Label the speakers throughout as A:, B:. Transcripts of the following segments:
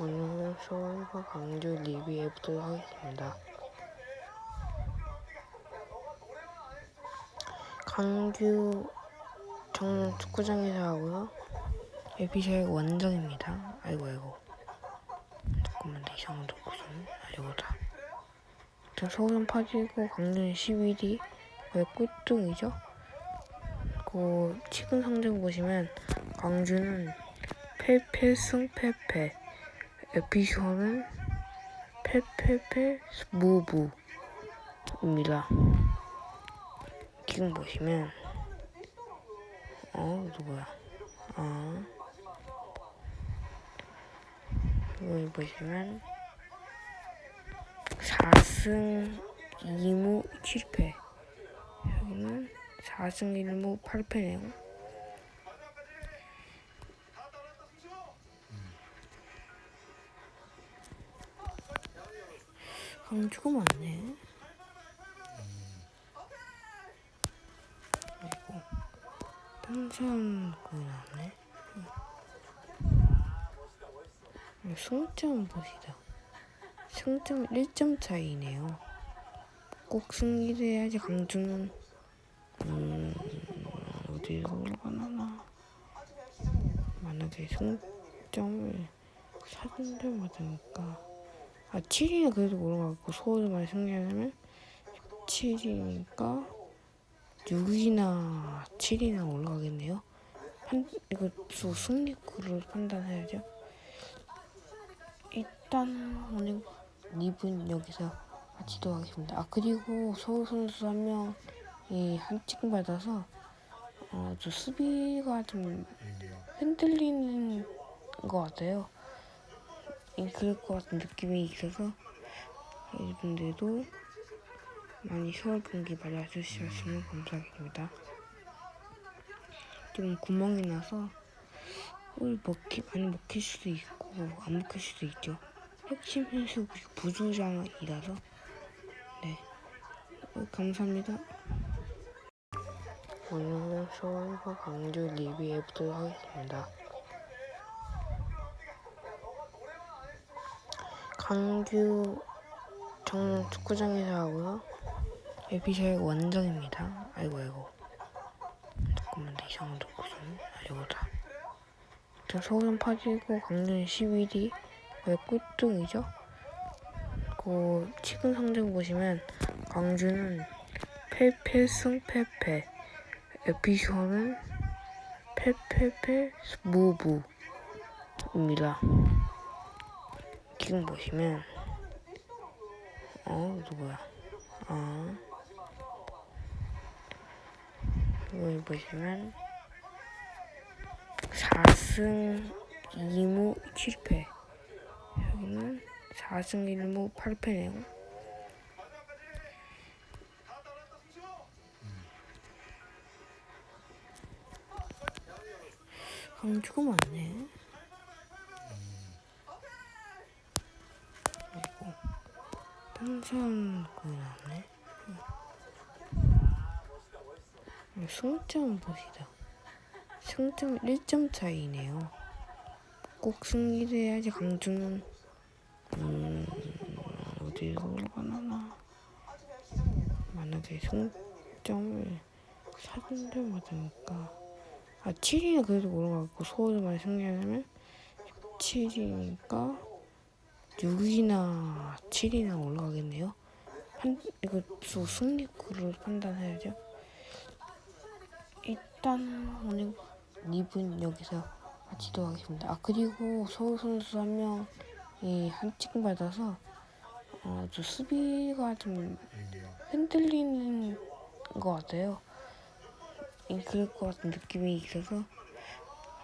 A: 오늘은 서울과 광주 리뷰 해보도록 하겠습니다. 광주 정릉 축구장에서 하고요. 에피소드 원정입니다. 아이고 아이고. 잠깐만 내 이상한 doku선 알려보자. 일단 서울은 8위고 광주는 11위. 왜 꼴등이죠? 그 최근 성적 보시면 광주는 패패 에피소는 패패패 무부입니다. 지금 보시면 어 누구야? 어 여기 보시면 4승 2무 7패 여기는 4승 1무 8패네요. 광주가 많네. 그리고 탄산 거기 나왔네. 응. 승점 보시다. 승점 1점 차이네요. 꼭 승리를 해야지 광주는 음 어디로 올라가나 만약에 승점을 4점 받으니까 아 7위는 그래도 올라가고 서울만 승리하면 7위니까 6위나 7위나 올라가겠네요. 한 이거 또 승리구를 판단해야죠. 일단 오늘 2분 여기서 마치도록 하겠습니다. 아 그리고 서울 선수 한 명이 한찍 받아서 어, 저 수비가 좀 흔들리는 것 같아요. 이 그럴 것 같은 느낌이 있어서 여러분들도 많이 서울 경기 많이 와주셨으면 감사하겠습니다. 지금 구멍이 나서 물 먹기 많이 먹힐 수도 있고 안 먹힐 수도 있죠. 핵심 선수 부주장이라서 네 어, 감사합니다. 오늘은 서울과 광주 리뷰해 보도록 하겠습니다. 광주 정릉 축구장에서 하고요. 에피소드 원정입니다. 아이고 아이고. 잠깐만 내 이상한 알려보자. 일단 서울은 8위고 광주는 11위. 왜 꼴등이죠? 그 최근 성적 보시면 광주는 패패 에피소는 패패패 무부입니다. 지금 보시면 어 누구야? 어 여기 보시면 4승 2무 7패 여기는 4승 1무 8패네요. 광주가 많네. 그리고 탄산 거기 나왔네. 응. 승점 보시다. 승점 1점 차이네요. 꼭 승리를 해야지 광주는 음 어디로 올라가나 만약에 승점을 4점 받으니까 아 7위는 그래도 올라가고 서울만 승리하면 7위니까 6위나 7위나 올라가겠네요. 한 이거 또 승리구를 판단해야죠. 일단 오늘 2분 여기서 마치도록 하겠습니다. 아 그리고 서울 선수 한 명이 한찍 받아서 어, 저 수비가 좀 흔들리는 것 같아요. 이 그럴 것 같은 느낌이 있어서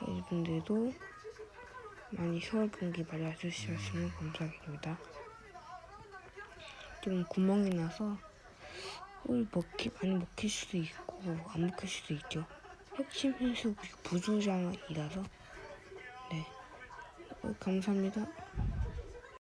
A: 여러분들도 많이 서울 경기 많이 와주셨으면 감사하겠습니다. 지금 구멍이 나서 물 먹기 많이 먹힐 수도 있고 안 먹힐 수도 있죠. 핵심 선수 부주장이라서 네 어, 감사합니다.